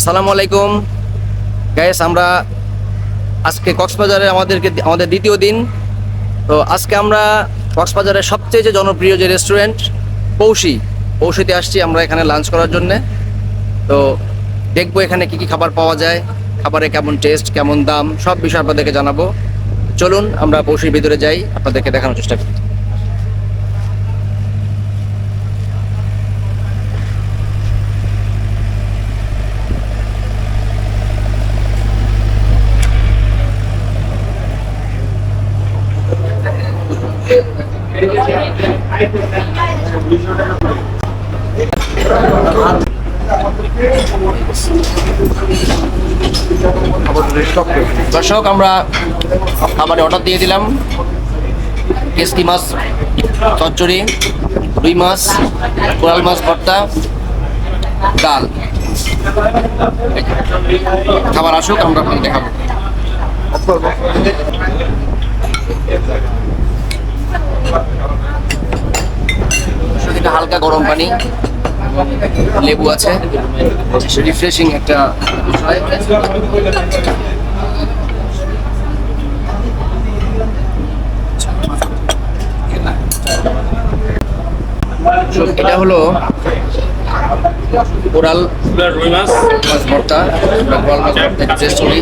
আসসালামু আলাইকুম গ্যাস আমরা আজকে কক্সবাজারে আমাদেরকে আমাদের দ্বিতীয় দিন। তো আজকে আমরা কক্সবাজারের সবচেয়ে যে জনপ্রিয় যে রেস্টুরেন্ট পৌষি। পৌষিতে আসছি আমরা এখানে লাঞ্চ করার জন্যে। তো দেখব এখানে কি কি খাবার পাওয়া যায়, খাবারে কেমন টেস্ট কেমন দাম, সব বিষয় আপনাদেরকে জানাব। চলুন, আমরা পৌষির ভিতরে যাই, আপনাদেরকে দেখানোর চেষ্টা করি। দর্শক, আমরা খাবারে অর্ডার দিয়ে দিলাম। কেসকি মাছ, চচ্চড়ি, রুই মাছ, কোরাল মাছ, ভর্তা, ডাল। খাবার আসুক, আমরা আপনাকে দেখাবো। দর্শক, এটা হালকা গরম পানি লেবু আছে। রিফ্রেশিং একটা এটা হলো কোরাল রুই মাছ। মাছ ভর্তা। আমরা কোরাল মাছ ভর্তা টেস্ট করি।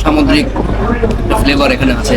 সামুদ্রিক ফ্লেভার এখানে আছে।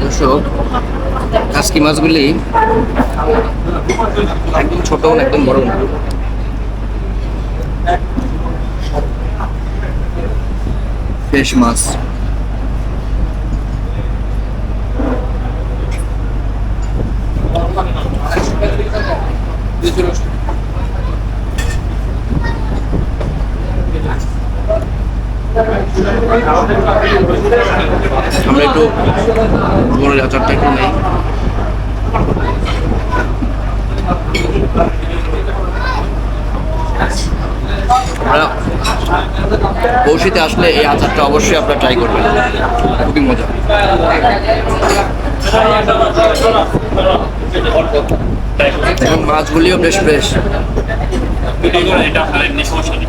দর্শক কাসকি মাছগুলি একদম ছোট না একদম বড় না? ফ্রেশ মাছ। আমরা একটু আচারটা একটু নেই। আমরা আসলে এই আচারটা অবশ্যই আপনারা ট্রাই করবেন। খুবই মজা। এবং মাছগুলিও বেশ ফ্রেশ এটা আপনার এমনি সমস্যা নেই।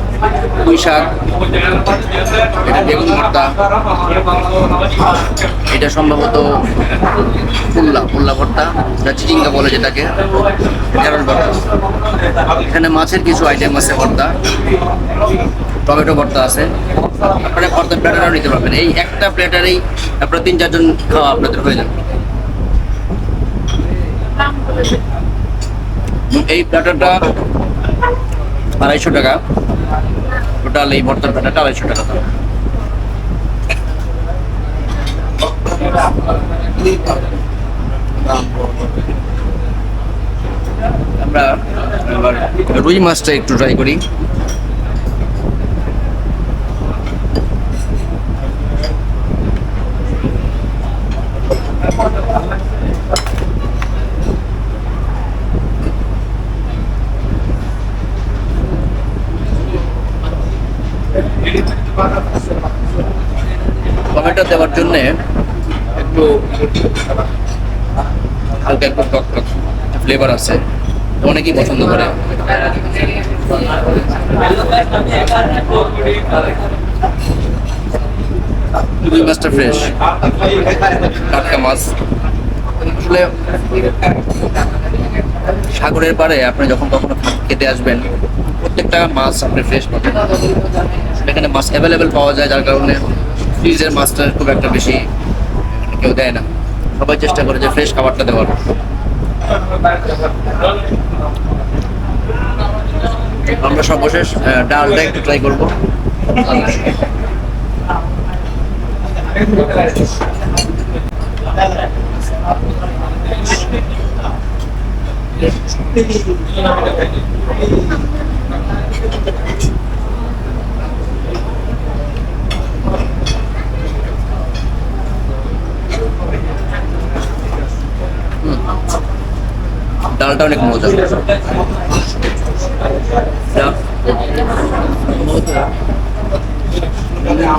পুঁই শাক এটা বেগুন ভর্তা এটা সম্ভবত পুল্লা পুল্লা ভর্তা এটা চিচিঙ্গা বলে যেটাকে ক্যারল ভর্তা। এখানে মাছের কিছু আইটেম আছে ভর্তা। টমেটো ভর্তা আছে। আপনারা ভর্তা প্লেটারও নিতে পারবেন। এই একটা প্লেটারেই আপনারা তিন, চারজন খাওয়া আপনাদের হয়ে যাবে। এই প্লেটারটা আড়াইশো টাকা। টোটাল এই ভর্তার প্লেটারটা আড়াইশো টাকা দাম। আমরা রুই মাছটা একটু ট্রাই করি। দেওয়ার জন্য একটু হালকা একটু টক টক ফ্লেভার আছে। অনেকেই পছন্দ করে। মাছটা ফ্রেশ টাটকা মাছ। আসলে সাগরের পাড়ে আপনি যখন কখনো খেতে আসবেন, প্রত্যেকটা মাছ আপনি ফ্রেশ পাবেন। এখানে মাছ অ্যাভেলেবেল পাওয়া যায়, যার কারণে ফ্রিজের মাছটা খুব একটা বেশি কেউ দেয় না। সবাই চেষ্টা করে যে ফ্রেশ খাবারটা দেওয়ার। আমরা সর্বশেষ ডালটা একটু ট্রাই করব। ডালটা অনেক মজা।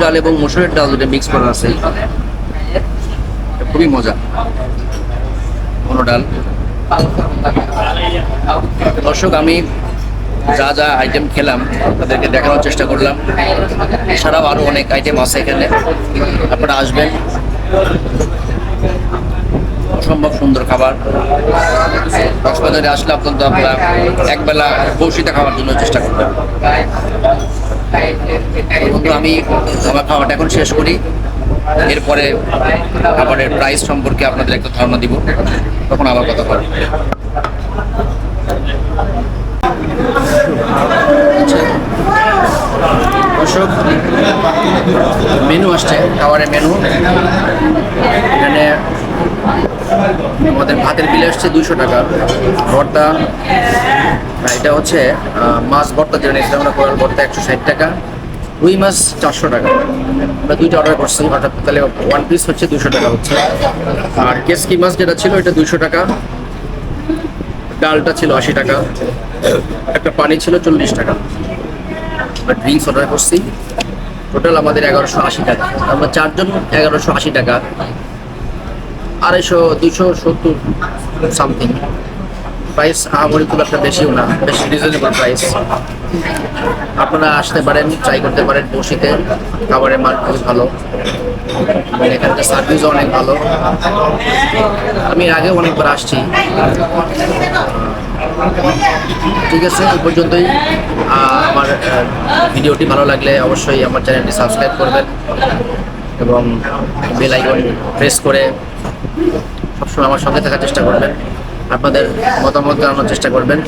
ডাল এবং মসুরের ডাল দুটো মিক্স করা আছে। খুবই মজা। কোনো ডাল। দর্শক, আমি যা যা আইটেম খেলাম, তাদেরকে দেখানোর চেষ্টা করলাম। এছাড়াও আরও অনেক আইটেম আছে এখানে। আপনারা আসবেন। অসম্ভব সুন্দর খাবার। কক্সবাজারে আসলে অত্যন্ত আপনারা একবেলা বসিতে খাওয়ার জন্য চেষ্টা তো বন্ধু, আমি আমার খাওয়াটা এখন শেষ করি। এরপরে খাবারের প্রাইস সম্পর্কে আপনাদের একটা ধারণা দিব। তখন আবার কথা বলব দর্শক মেনু আসছে, খাবারের মেনু এখানে আমাদের ভাতের বিল আসছে দুইশো টাকা। ভর্তা এটা হচ্ছে মাছ ভর্তা যেটা নিয়েছিলাম আমরা কোরাল ভর্তা একশো ষাট টাকা। রুই মাছ চারশো টাকা। আমরা দুইটা অর্ডার করছি অর্থাৎ তাহলে ওয়ান পিস হচ্ছে দুশো টাকা হচ্ছে। আর কেসকি মাছ যেটা ছিল, এটা দুইশো টাকা। ডালটা ছিল আশি টাকা। একটা পানি ছিল চল্লিশ টাকা। আর ড্রিঙ্কস অর্ডার করছি। টোটাল আমাদের এগারোশো আশি টাকা। আমরা চারজন এগারোশো আশি টাকা। আড়াইশো দুশো সত্তর সামথিং প্রাইস আহামরি খুব একটা বেশিও না, বেশ রিজনেবল প্রাইস আপনারা আসতে পারেন ট্রাই করতে পারেন বসিতে। খাবারের মান খুব ভালো। এখানকার সার্ভিসও অনেক ভালো। আমি আগেও অনেকবার আসছি। ঠিক আছে, এই পর্যন্তই। আমার ভিডিওটি ভালো লাগলে অবশ্যই আমার চ্যানেলটি সাবস্ক্রাইব করবেন। এবং বেল আইকন প্রেস করে সবসময় আমার সঙ্গে থাকার চেষ্টা করবেন। আপনাদের মতামত জানানোর চেষ্টা করবেন।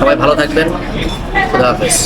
সবাই ভালো থাকবেন। খুদা হাফেজ।